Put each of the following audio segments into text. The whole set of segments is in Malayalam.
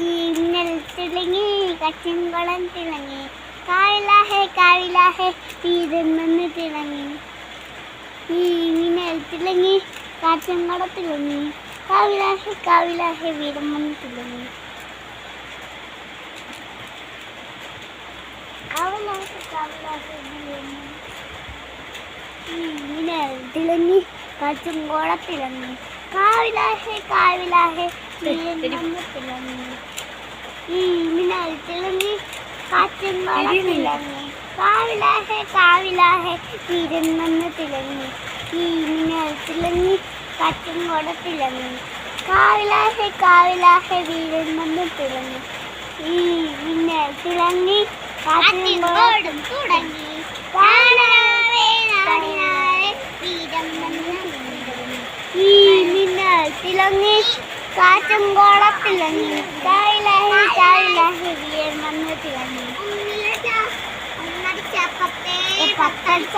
ഈ മിന്നൽ തിളങ്ങി കച്ചിൻകുളം തിളങ്ങി. കാവിലാഹേ കാവിലാഹേ തീരുന്നെന്ന് തിളങ്ങി. ഈ മിന്നൽ തിളങ്ങി കാച്ചിൻകുളം തിളങ്ങി. കാവിലാഹേ കാവിലാഹേ വീരമെന്ന് തിളങ്ങി. കാവിലാഹെ കാവിലാഹെ വീരമെന്ന് തിളങ്ങി കാച്ചുംകോള കാവിലാഹേ കാവിലാഹേ കാവിലാഹെ കാവിലാഹെ കാവിലാഹെ തിരുമന്ന് തിളങ്ങി ഈ ഇനിത്തിളങ്ങി കാറ്റും കൂടെ തിളങ്ങി കാവിലാഹെ കാവിലാഹെ വീരുമെന്ന് തിളങ്ങി ഈ ഇനിത്തിളങ്ങി കാറ്റും കൂടെ തുടങ്ങി കാണാ കാറ്റും കോളത്തിലങ്ങി ചായിലാഹി ചായിലാഹി വീർ വന്ന് തിളങ്ങി. പത്തടിച്ച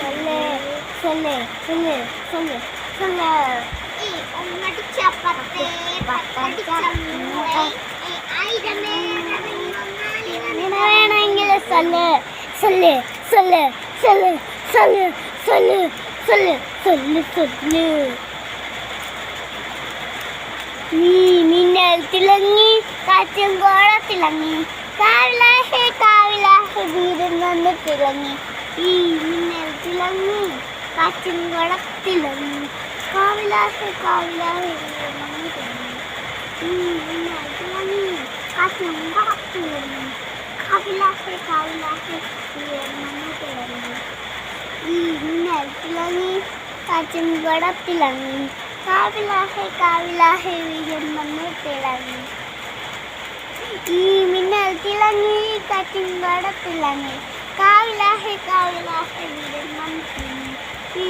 ചൊല്ല് ചൊല്ല് ചൊല്ല് ചൊല്ല് ഒന്നടിച്ചപ്പത്തേ പത്തടിച്ച വേണമെങ്കിൽ ചൊല്ല് ചൊല്ല് ചൊല്ല് ചൊല്ല് ചൊല്ല് ചൊല്ല്. ചൊല്ല് ചൊല്ല് ചൊല്ല് നീ മിന്നൽ തിളങ്ങി കാറ്റും കോള തിളങ്ങി കാവിലാഹെ കാവിലാഹെ വീരൻ വന്ന് തിളങ്ങി ഈ മിന്നൽ തിളങ്ങി കാറ്റും കോള തിളങ്ങി കാവിലാഹെ കാവിലാഹെ വീരൻ വന്ന് തിളങ്ങി ഈ മിന്നൽ തിളങ്ങി കാറ്റും കോള തിളങ്ങി കാവിലാഹെ കാവിലാഹെ काविला ही काचन गड़ा पिलानी काविला है काविला है विजन मन में पिलानी ഈ മിന്നൽ തിളങ്ങി കാറ്റിൻ വടത്തിളങ്ങി കാവിലാഹെ കാവിലാഹെ വിരമം ഈ